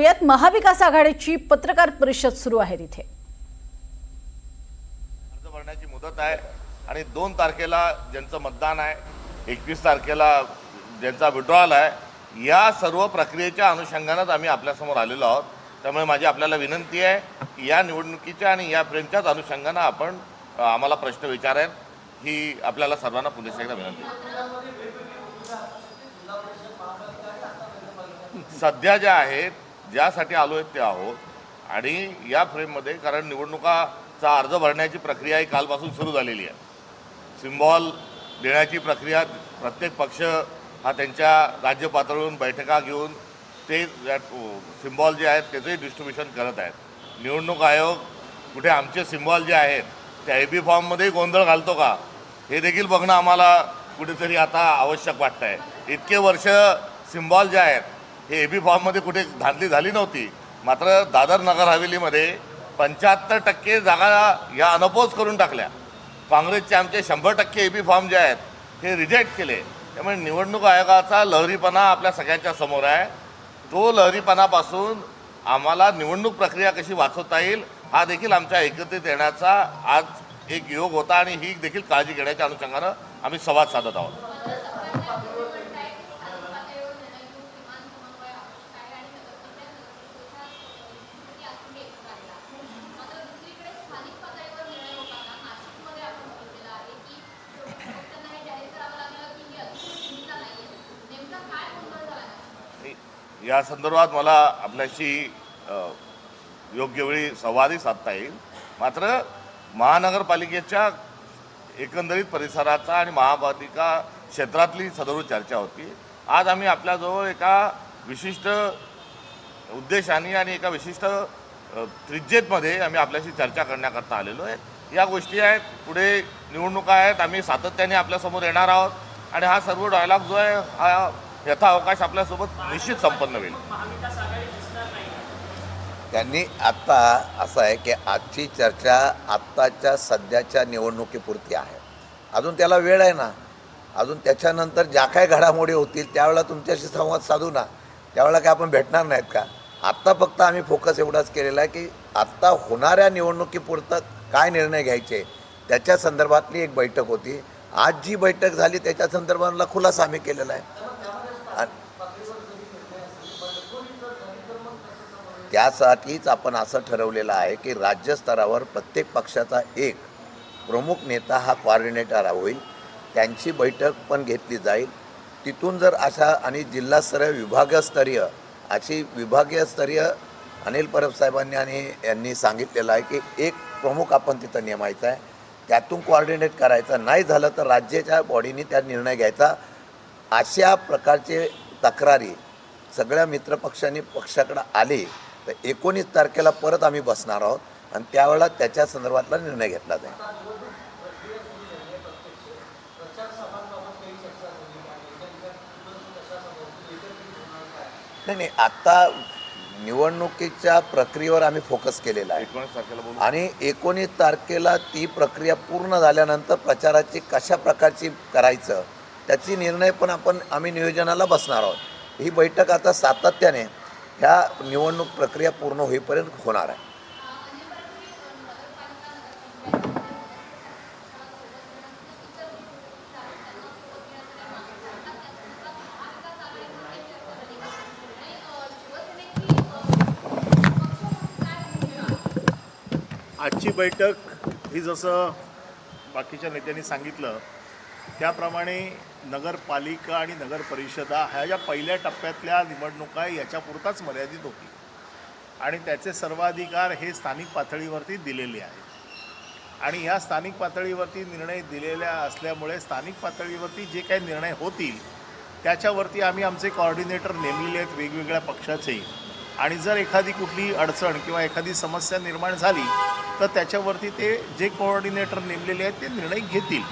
यात महाविकास आघाडीची पत्रकार परिषद सुरू आहे तिथे. अर्ज भरण्याची मुदत आहे आणि दोन तारखेला ज्यांचं मतदान आहे एकवीस तारखेला ज्यांचा विड्रॉल आहे या सर्व प्रक्रियेच्या अनुषंगानंच आम्ही आपल्यासमोर आलेलो आहोत. त्यामुळे माझी आपल्याला विनंती आहे की या निवडणुकीच्या आणि या फ्रेमच्याच अनुषंगानं आपण आम्हाला प्रश्न विचारेल ही आपल्याला सर्वांना पुन्हा एकदा विनंती आहे. सध्या ज्या आहेत ज्यासाठी आलो आहेत ते आहोत. आणि या फ्रेममध्ये कारण निवडणुकाचा अर्ज भरण्याची प्रक्रिया ही कालपासून सुरू झालेली आहे. सिम्बॉल देण्याची प्रक्रिया प्रत्येक पक्ष हा त्यांच्या राज्य पातळीवरून बैठका घेऊन ते सिम्बॉल जे आहेत त्याचंही डिस्ट्रीब्युशन करत आहेत. निवडणूक आयोग कुठे आमचे सिम्बॉल जे आहेत ते आय बी फॉर्ममध्येही गोंधळ घालतो का? हे देखील बघणं आम्हाला कुठेतरी आता आवश्यक वाटतं आहे इतके वर्ष सिम्बॉल जे आहेत हे ए बी फॉर्ममध्ये कुठे धांदली झाली नव्हती. मात्र दादर नगर हवेलीमध्ये पंच्याहत्तर टक्के जागा या अनपोज करून टाकल्या. काँग्रेसचे आमचे शंभर टक्के ए बी फॉर्म जे आहेत हे रिजेक्ट केले. त्यामुळे निवडणूक आयोगाचा लहरीपणा आपल्या सगळ्यांच्या समोर आहे. तो लहरीपणापासून आम्हाला निवडणूक प्रक्रिया कशी वाचवता येईल हा देखील आमच्या एकत्रित येण्याचा आज एक योग होता आणि ही देखील काळजी घेण्याच्या अनुषंगानं आम्ही संवाद साधत आहोत. या संदर्भात मला आपल्याशी योग्य वेळी संवादही साधता येईल. मात्र महानगरपालिकेच्या एकंदरीत परिसराचा आणि महापालिका क्षेत्रातली सदरू चर्चा होती. आज आम्ही आपल्याजवळ एका विशिष्ट उद्देशाने आणि एका विशिष्ट त्रिज्येतमध्ये आम्ही आपल्याशी चर्चा करण्याकरता आलेलो आहे. या गोष्टी आहेत पुढे निवडणुका आहेत आम्ही सातत्याने आपल्यासमोर येणार आहोत. आणि हा सर्व डायलॉग जो आहे हा यथाअवकाश आपल्यासोबत निश्चित संपन्न होईल. त्यांनी आत्ता असं आहे की आजची चर्चा आत्ताच्या सध्याच्या निवडणुकीपुरती आहे. अजून त्याला वेळ आहे ना. अजून त्याच्यानंतर ज्या काय घडामोडी होतील त्यावेळेला तुमच्याशी संवाद साधू ना. त्यावेळेला काय आपण भेटणार नाहीत का? आत्ता फक्त आम्ही फोकस एवढाच केलेला आहे की आत्ता होणाऱ्या निवडणुकीपुरतं काय निर्णय घ्यायचे? त्याच्या संदर्भातली एक बैठक होती. आज जी बैठक झाली त्याच्या संदर्भातला खुलासा आम्ही केलेला आहे आणि त्यासाठीच आपण असं ठरवलेलं आहे की राज्यस्तरावर प्रत्येक पक्षाचा एक प्रमुख नेता हा कॉर्डिनेटर होईल. त्यांची बैठक पण घेतली जाईल. तिथून जर अशा आणि जिल्हास्तरीय विभागस्तरीय अशी विभागीयस्तरीय अनिल परब साहेबांनी आणि यांनी सांगितलेलं आहे की एक प्रमुख आपण तिथं नेमायचा आहे. त्यातून कॉर्डिनेट करायचं. नाही झालं तर राज्याच्या बॉडीने त्या निर्णय घ्यायचा. अशा प्रकारचे तक्रारी सगळ्या मित्रपक्षांनी पक्षाकडे आले. तर एकोणीस तारखेला परत आम्ही बसणार आहोत आणि त्यावेळेला त्याच्या संदर्भातला निर्णय घेतला जाईल. नाही नाही आत्ता निवडणुकीच्या प्रक्रियेवर आम्ही फोकस केलेला आहे. एकोणीस तारखेला बोलू? आणि एकोणीस तारखेला ती प्रक्रिया पूर्ण झाल्यानंतर प्रचाराची कशा प्रकारची करायचं त्याची निर्णय पण आपण आम्ही नियोजनाला बसणार आहोत. ही बैठक आता सातत्याने ह्या निवडणूक प्रक्रिया पूर्ण होईपर्यंत होणार आहे. आजची बैठक ही जसं बाकीच्या नेत्यांनी सांगितलं त्याप्रमाणे नगरपालिका आणि नगर परिषदा ह्या ज्या पहिल्या टप्प्यातल्या निवडणुका याच्यापुरताच मर्यादित होती. आणि त्याचे सर्वाधिकार हे स्थानिक पातळीवरती दिलेले आहेत. आणि ह्या स्थानिक पातळीवरती निर्णय दिलेल्या असल्यामुळे स्थानिक पातळीवरती जे काही निर्णय होतील त्याच्यावरती आम्ही आमचे कॉर्डिनेटर नेमलेले आहेत वेगवेगळ्या पक्षाचे. आणि जर एखादी कुठली अडचण किंवा एखादी समस्या निर्माण झाली तर त्याच्यावरती ते जे कोऑर्डिनेटर नेमलेले आहेत ते निर्णय घेतील.